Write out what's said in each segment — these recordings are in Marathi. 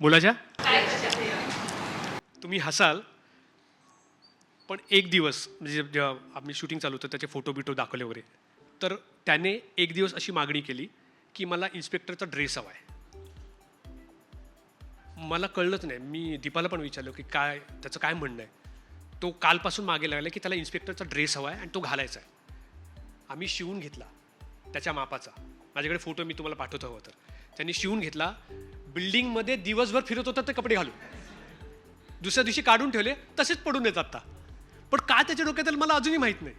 मुलाच्या? तुम्ही हसाल पण एक दिवस म्हणजे जेव्हा आम्ही शूटिंग चालू होतं त्याचे फोटो बिटो दाखवले वगैरे तर त्याने एक दिवस अशी मागणी केली की मला इन्स्पेक्टरचा ड्रेस हवा आहे मला कळलंच नाही. मी दीपाला पण विचारलं की काय त्याचं काय म्हणणं आहे? तो कालपासून मागे लागला की त्याला इन्स्पेक्टरचा ड्रेस हवा आहे आणि तो घालायचा आहे. आम्ही शिवून घेतला त्याच्या मापाचा. माझ्याकडे फोटो मी तुम्हाला पाठवतो हवं तर त्यांनी शिवून घेतला. बिल्डिंगमध्ये दिवसभर फिरत होता ते कपडे घालून. दुसऱ्या दिवशी काढून ठेवले तसेच पडून येतात आता. पण काय त्याच्या डोक्यात मला अजूनही माहीत नाही.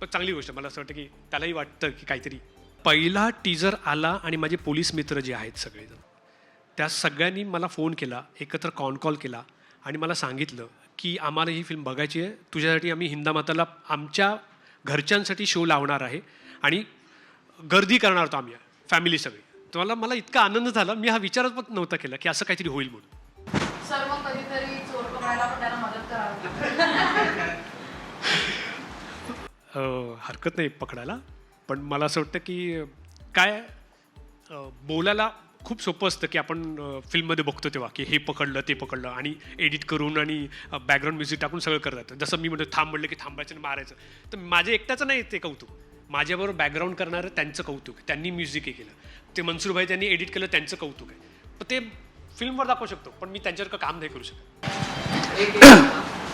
पण चांगली गोष्ट मला असं वाटतं की त्यालाही वाटतं की काहीतरी. पहिला टीजर आला आणि माझे पोलीस मित्र जे आहेत सगळेजण त्या सगळ्यांनी मला फोन केला एकत्र कॉन कॉल केला आणि मला सांगितलं की आम्हाला ही फिल्म बघायची आहे. तुझ्यासाठी आम्ही हिंदामाताला आमच्या घरच्यांसाठी शो लावणार आहे आणि गर्दी करणार होतो आम्ही फॅमिली सगळी. तर मला मला इतका आनंद झाला मी हा विचारच पण नव्हता केला की असं काहीतरी होईल म्हणून. हरकत नाही पकडायला पण मला असं वाटतं की काय बोलायला खूप सोपं असतं की आपण फिल्ममध्ये बघतो तेव्हा की हे पकडलं ते पकडलं आणि एडिट करून आणि बॅकग्राऊंड म्युझिक टाकून सगळं करतात जसं मी म्हणतो थांब म्हणलं की थांबायचं आणि मारायचं. तर माझ्या एकट्याचं नाही ते कौतुक. माझ्याबरोबर बॅकग्राऊंड करणारं त्यांचं कौतुक त्यांनी म्युझिक हे केलं. ते मनसूरभाई त्यांनी एडिट केलं त्यांचं कौतुक आहे. पण ते फिल्मवर दाखवू शकतो पण मी त्यांच्यावर काम नाही करू शकत.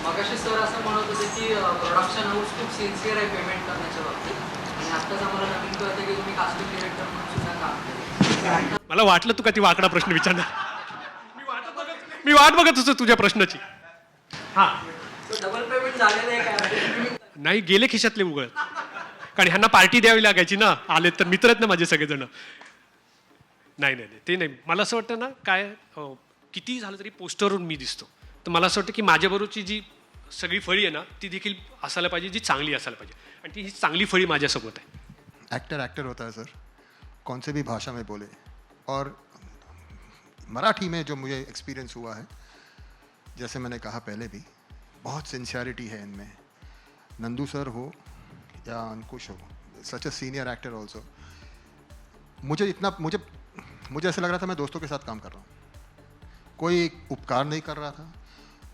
मगाशी सर असं म्हणत होते की प्रोडक्शन हाऊस खूप सिन्सिअर आहे पेमेंट करण्याच्या बाबतीत. आणि आत्ताच आम्हाला नवीन कळतं की तुम्ही कास्टिंग डिरेक्टर म्हणून सुद्धा काम मला वाटलं तू का ती वाकडा प्रश्न विचारणार? मी वाट बघत मी वाट बघत होतो तुझ्या प्रश्नाची. हां. डबल पेमेंट झालेलं आहे काय नाही गेले खिशातले उघड कारण ह्यांना पार्टी द्यावी लागायची ना. आले तर मित्र आहेत ना माझे सगळेजण. नाही नाही नाही ते नाही. मला असं वाटतं ना काय किती झालं तरी पोस्टरवरून मी दिसतो. तर मला असं वाटतं की माझ्याबरोबरची जी सगळी फळी आहे ना ती देखील असायला पाहिजे जी चांगली असायला पाहिजे. आणि ती ही चांगली फळी माझ्यासोबत आहे. एक्टर एक्टर होता है सर. कौन से भी भाषा में बोले. और मराठी में जो मुझे एक्सपीरियंस हुआ है जैसे मैंने कहा पहले भी बहुत सिंसियरिटी है इनमें. नंदू सर हो या अंकुश हो such a senior actor also मुझे इतना, मुझे मुझे ऐसा लग रहा था मैं दोस्तों के साथ काम कर रहा हूँ। कोई उपकार नहीं कर रहा था,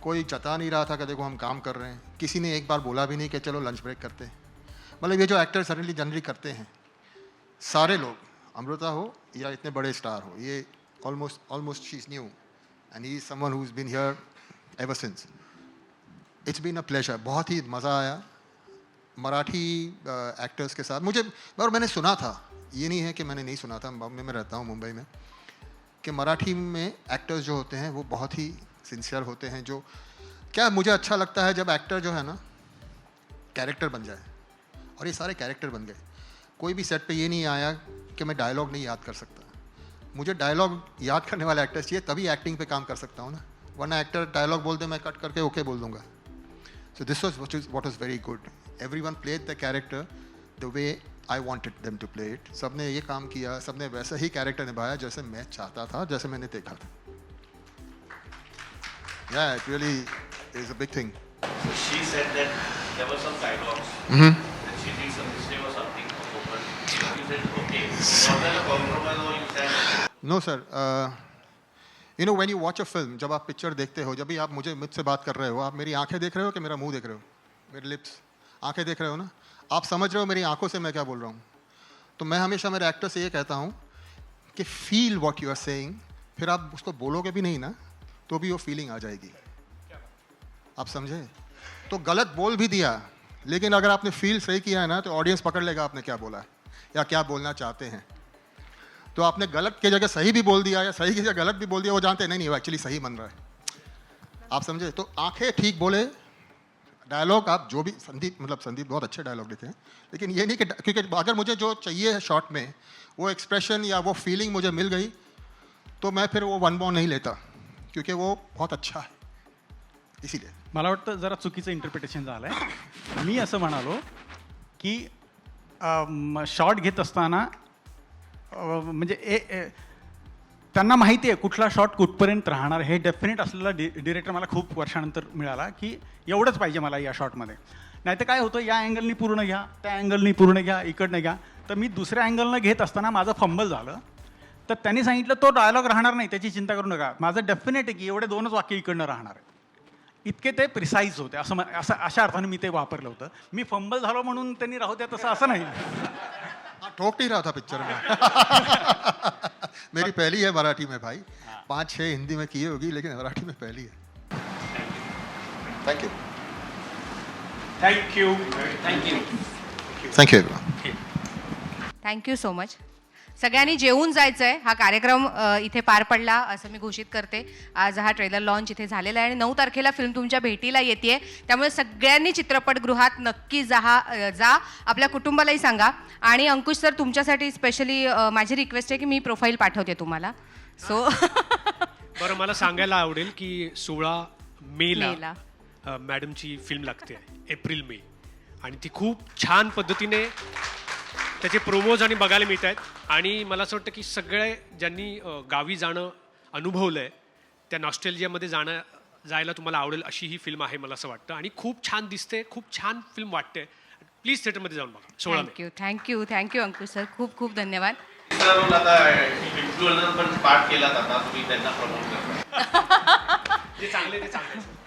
कोई जता नहीं रहा था कि देखो हम काम कर रहे हैं। किसी ने एक बार बोला भी नहीं कि चलो लंच ब्रेक करते हैं। मतलब ये जो एक्टर सडनली जनरली करते हैं, सारे लोग, अमृता हो या इतने बड़े स्टार हो, ये almost almost she is new and he someone who is been here ever since it's been a pleasure बहुत ही मज़ा आया। मराठी एक्टर्स के साथ। मुझे और मैंने सुना था, ये नहीं है कि मैंने नहीं सुना था बॉम्बे में रहता हूँ, मुंबई में, कि मराठी में एक्टर्स जो होते हैं, वो बहुत ही सिंसियर होते हैं, जो क्या मुझे अच्छा लगता है जब एक्टर जो है ना कैरेक्टर बन जाए, और ये सारे कैरेक्टर बन गए। कोई भी सेट पे ये नहीं आया कि मैं डायलॉग नहीं याद कर सकता। मुझे डायलॉग याद करने वाला एक्टर चाहिए, तभी एक्टिंग पे काम कर सकता हूँ ना। वरना एक्टर डायलॉग बोल दे, मैं कट करके ओके okay बोल दूँगा। So this was what is very good. Everyone played the character the way I wanted them to play it. सबने ये काम किया सबने वैसा ही कैरेक्टर निभाया जैसे मैं चाहता था जैसे मैंने देखा था Yeah, it really is a big thing. So she said that there were some dialogues mm-hmm. that she did some mistake or something. You said, okay, so was there a compromise or you said, No, sir. Uh, you know, when you watch a film, जब आप पिक्चर देखते हो जब भी आप मुझे मुझसे बात कर रहे हो आप मेरी आँखें देख रहे हो कि मेरा मुँह देख रहे हो मेरे लिप्स आँखें देख रहे हो ना? आप समझ रहे हो मेरी आँखों से मैं क्या बोल रहा हूँ? तो मैं हमेशा मेरे एक्टर से ये कहता हूँ कि feel what you are saying फिर आप उसको बोलोगे भी नहीं ना तो भी वो फीलिंग आ जाएगी। आप समझे? तो गलत बोल भी दिया, लेकिन अगर आपने फील सही किया है ना तो ऑडियंस पकड़ लेगा आपने क्या बोला या क्या बोलना चाहते हैं। तो आपने गलत की जगह सही भी बोल दिया या सही की जगह गलत भी बोल दिया, वो जानते नहीं नहीं, वो एक्चुअली सही बन रहा है। आप समझे? तो आँखें ठीक बोले डायलॉग आप जो भी संदीप मतलब संदीप बहुत अच्छे डायलॉग लिखे हैं। लेकिन ये नहीं कि क्योंकि अगर मुझे जो चाहिए है शॉर्ट में वो एक्सप्रेशन या वो फीलिंग मुझे मिल गई तो मैं फिर वो वन बॉन नहीं लेता क्योंकि वो बहुत अच्छा है। इसीलिए। मला वाटतं जरा चुकीचं इंटरप्रिटेशन झालं आहे मी असं म्हणालो की शॉट घेत असताना अं, म्हणजे ए ए- त्यांना माहिती आहे कुठला शॉट कुठपर्यंत राहणार. हे डेफिनेट असलेला डि डिरेक्टर मला खूप वर्षानंतर मिळाला की एवढंच पाहिजे मला या शॉटमध्ये नाही तर काय होतं या अँगलनी पूर्ण घ्या त्या अँगलनी पूर्ण घ्या इकडनं घ्या. तर मी दुसऱ्या अँगलनं घेत असताना माझं फंबल झालं. तर त्यांनी सांगितलं तो डायलॉग राहणार नाही त्याची चिंता करू नका. माझं डेफिनेट आहे की एवढे दोनच वाक्य इकडनं राहणार आहे. इतके ते प्रिसाईज होते. असं म- असं अशा अर्थाने मी ते वापरलं होतं. मी फंबल झालो म्हणून त्यांनी राहू द्या तसं असं नाही. ठोक नहीं रहा था पिक्चर मेरी पहली है मराठी में भाई। पाँच छह हिंदी में की होगी लेकिन मराठी में पहली है। Thank you thank you thank you thank you so much सगळ्यांनी जेवून जायचं आहे हा कार्यक्रम इथे पार पडला असं मी घोषित करते. आज हा ट्रेलर लॉन्च इथे झालेला आहे आणि नऊ तारखेला फिल्म तुमच्या भेटीला येते त्यामुळे सगळ्यांनी चित्रपटगृहात नक्की जा जा. आपल्या कुटुंबालाही सांगा. आणि अंकुश सर तुमच्यासाठी स्पेशली माझी रिक्वेस्ट आहे की मी प्रोफाईल पाठवते तुम्हाला. सो बरं मला सांगायला आवडेल की सोळा मेला मॅडमची फिल्म लागते. April May. आणि ती खूप छान पद्धतीने त्याचे प्रोमोज आणि बघायला मिळत आहेत आणि मला असं वाटतं की सगळे ज्यांनी गावी जाणं अनुभवलं आहे त्या नॉस्ट्रेलियामध्ये जाणं जायला तुम्हाला आवडेल अशी ही फिल्म आहे मला असं वाटतं. आणि खूप छान दिसते खूप छान फिल्म वाटते. प्लीज थिएटरमध्ये जाऊन बघा. सोळा thank you thank you thank you Ankush sir खूप खूप धन्यवाद. पण पार्ट केला आता. तुम्ही त्यांना प्रमोट चांगले ते चांगले.